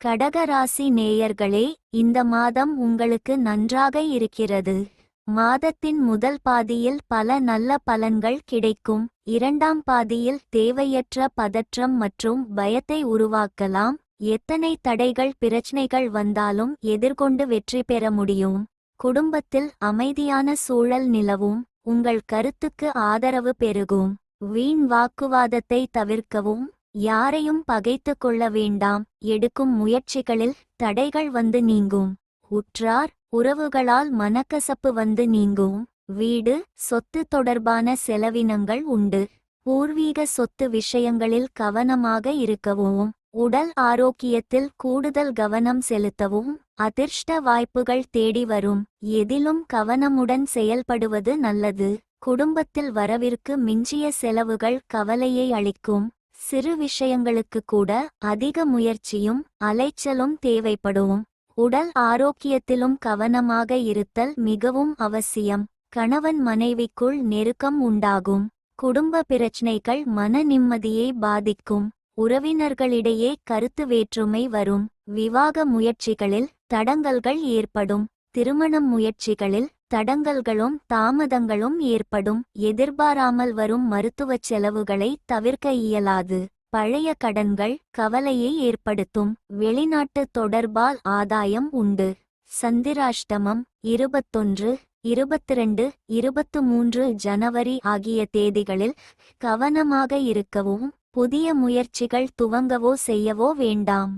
கடகராசி நேயர்களே இந்த மாதம் உங்களுக்கு நன்றாக இருக்கிறது. மாதத்தின் முதல் பாதியில் பல நல்ல பலன்கள் கிடைக்கும். இரண்டாம் பாதியில் தேவையற்ற பதற்றம் மற்றும் பயத்தை உருவாக்கலாம். எத்தனை தடைகள் பிரச்சனைகள் வந்தாலும் எதிர்கொண்டு வெற்றி பெற முடியும். குடும்பத்தில் அமைதியான சூழல் நிலவும். உங்கள் கருத்துக்கு ஆதரவு பெருகும். வீண் வாக்குவாதத்தை தவிர்க்கவும். யாரையும் பகைத்து கொள்ள வேண்டாம். எடுக்கும் முயற்சிகளில் தடைகள் வந்து நீங்கும். உற்றார் உறவுகளால் மனக்கசப்பு வந்து நீங்கும். வீடு சொத்து தொடர்பான செலவினங்கள் உண்டு. பூர்வீக சொத்து விஷயங்களில் கவனமாக இருக்கவும் உடல் ஆரோக்கியத்தில் கூடுதல் கவனம் செலுத்தவும் அதிர்ஷ்ட வாய்ப்புகள் தேடி வரும். எதிலும் கவனமுடன் செயல்படுவது நல்லது. குடும்பத்தில் வரவிற்கு மிஞ்சிய செலவுகள் கவலையை அளிக்கும். சிறு விஷயங்களுக்கு கூட அதிக முயற்சியும் அலைச்சலும் தேவைப்படும். உடல் ஆரோக்கியத்திலும் கவனமாக இருத்தல் மிகவும் அவசியம். கணவன் மனைவிக்குள் நெருக்கம் உண்டாகும். குடும்ப பிரச்சினைகள் மன நிம்மதியை பாதிக்கும். உறவினர்களிடையே கருத்து வேற்றுமை வரும். விவாக முயற்சிகளில் தடங்கல்கள் ஏற்படும். திருமணம் முயற்சிகளில் தடங்கல்களும் தாமதங்களும் ஏற்படும். எதிர்பாராமல் வரும் மருத்துவச் செலவுகளை தவிர்க்க இயலாது. பழைய கடன்கள் கவலையை ஏற்படுத்தும். வெளிநாட்டு தொடர்பால் ஆதாயம் உண்டு. சந்திராஷ்டமம் இருபத்தொன்று இருபத்திரண்டு இருபத்து மூன்று ஜனவரி ஆகிய தேதிகளில் கவனமாக இருக்கவும். புதிய முயற்சிகள் துவங்கவோ செய்யவோ வேண்டாம்.